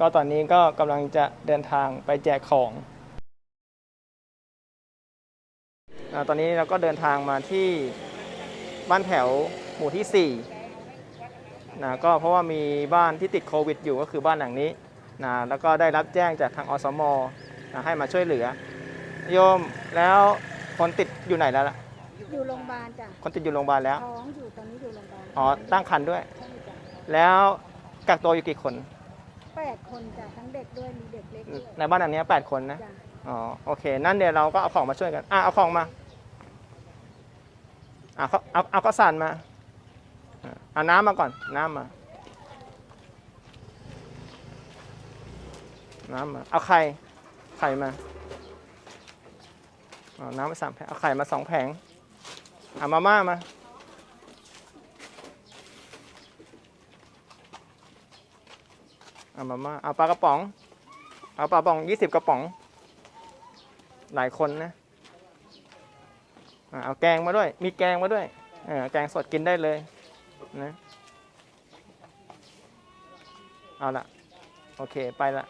ก็ตอนนี้ก็กำลังจะเดินทางไปแจกของอาตอนนี้เราก็เดินทางมาที่บ้านแถวหมู่ที่4นะก็เพราะว่ามีบ้านที่ติดโควิด อยู่ก็คือบ้านหลังนี้นะแล้วก็ได้รับแจ้งจากทางอสมนะให้มาช่วยเหลือ โยมแล้วคนติดอยู่ไหนแล้วล่ะอยู่โรงพยาบาลจ้ะคนติดอยู่โรงพยาบาลแล้วท้องอยู่ตอนนี้อยู่โรงพยาบาลอ๋อตั้งครรภ์ด้วยใช่จ้ะแล้วกักตัวอยู่กี่คน แปดคนจ้ะทั้งเด็กด้วยมีเด็กเล็กด้วยในบ้านหลังนี้แปดคนนะ จ้ะอ๋อโอเค นั่นเดี๋ยวเราก็เอาของมาช่วยกัน อะเอาของมาอะเอาเอาเอาข้าวสารมาอะเอาน้ำมาก่อน น้ำมา น้ำมา เอาไข่ ไข่มาเอาน้ำมาสามแผง เอาไข่มาสองแผงเอามาม่ามา เอามาม่าเอาปลากระป๋อง เอาปลากระป๋องยี่สิบกระป๋อง หลายคนนะเอาแกงมาด้วย มีแกงมาด้วยเออแกงสดกินได้เลยนะเอาละโอเคไปละ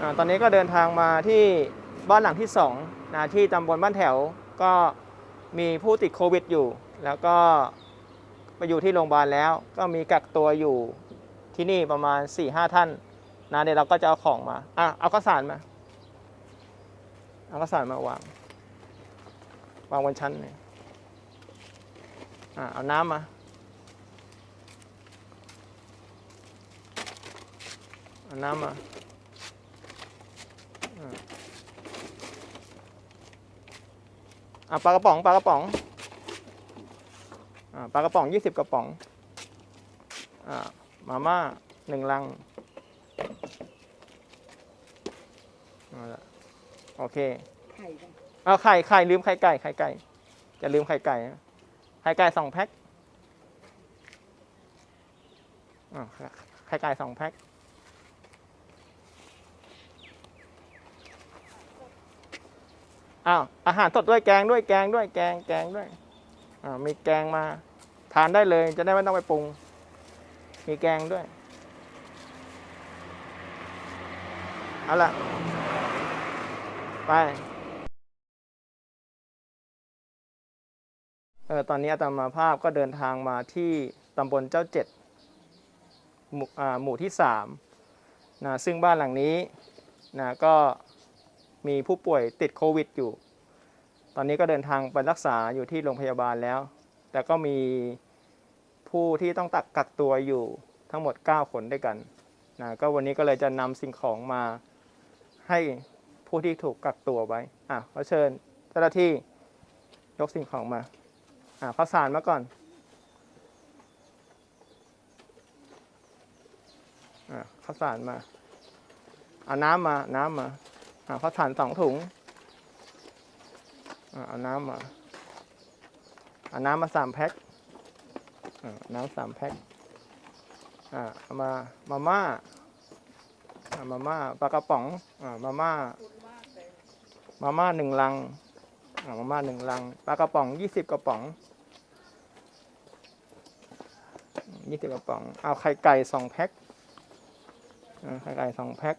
อตอนนี้ก็เดินทางมาที่บ้านหลังที่สองนะที่ตำบลบ้านแถวก็มีผู้ติดโควิดอยู่ แล้วก็ไปอยู่ที่โรงพยาบาลแล้ว ก็มีกักตัวอยู่ที่นี่ประมาณ4ี่ห้าท่านนะเดี๋ยวเราก็จะเอาของมาอะเอาข้าวสารมาเอาข้าวสารมาวางวางบนชั้นเลยอะเอาน้ำมาเอาน้ำมาอะปลากระป๋องปลากระป๋อง ปลากระป๋องยี่สิบกระป๋องอะมาม่าหนึ่งลังเอาละโอเคไข่จ้ะเอาไข่ไข่ลืมไข่ไก่ไข่ไก่ จะลืมไข่ไก่นะไข่ไก่สองแพ็คอ่าไข่ไก่สองแพ็คอ้าวอาหารสดด้วยแกงด้วยแกงด้วยแกงแกงด้วยอ่ามีแกงมา ทานได้เลยจะได้ไม่ต้องไปปรุง มีแกงด้วย เอาล่ะไป เออตอนนี้อาตมาภาพก็เดินทางมาที่ตำบลเจ้าเจ็ดหมู่หมู่ที่สามนะซึ่งบ้านหลังนี้นะก็มีผู้ป่วยติดโควิดอยู่ ตอนนี้ก็เดินทางไปรักษาอยู่ที่โรงพยาบาลแล้ว แต่ก็มี ผู้ที่ต้องตักกักตัวอยู่ทั้งหมด 9 คนด้วยกันนะก็วันนี้ก็เลยจะนำสิ่งของมาให้ผู้ที่ถูกกักตัวไว้อะขอเชิญเจ้าหน้าที่ยกสิ่งของมาอ่าข้าวสารมาก่อนอ่าข้าวสารมาเอาน้ำมาน้ำมาอ่าข้าวสารสองถุงอ่าเอาน้ำมาเอาน้ำมาสามแพ็ค น้ำสามแพ็คอ่ามามาม่าอ่ามาม่าปลากระป๋องอ่ามาม่ามาม่าหนึ่งลังอ่ามาม่าหนึ่งลังปลากระป๋องยี่สิบกระป๋องยี่สิบกระป๋อง เอาไข่ไก่สองแพ็คอ่าไข่ไก่สองแพ็ค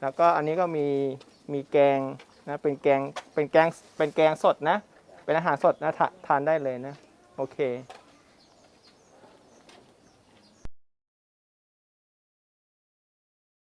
แล้วก็อันนี้ก็มีมีแกงนะเป็นแกงเป็นแกงเป็นแกงสดนะ เป็นอาหารสดนะทานได้เลยนะ โอเค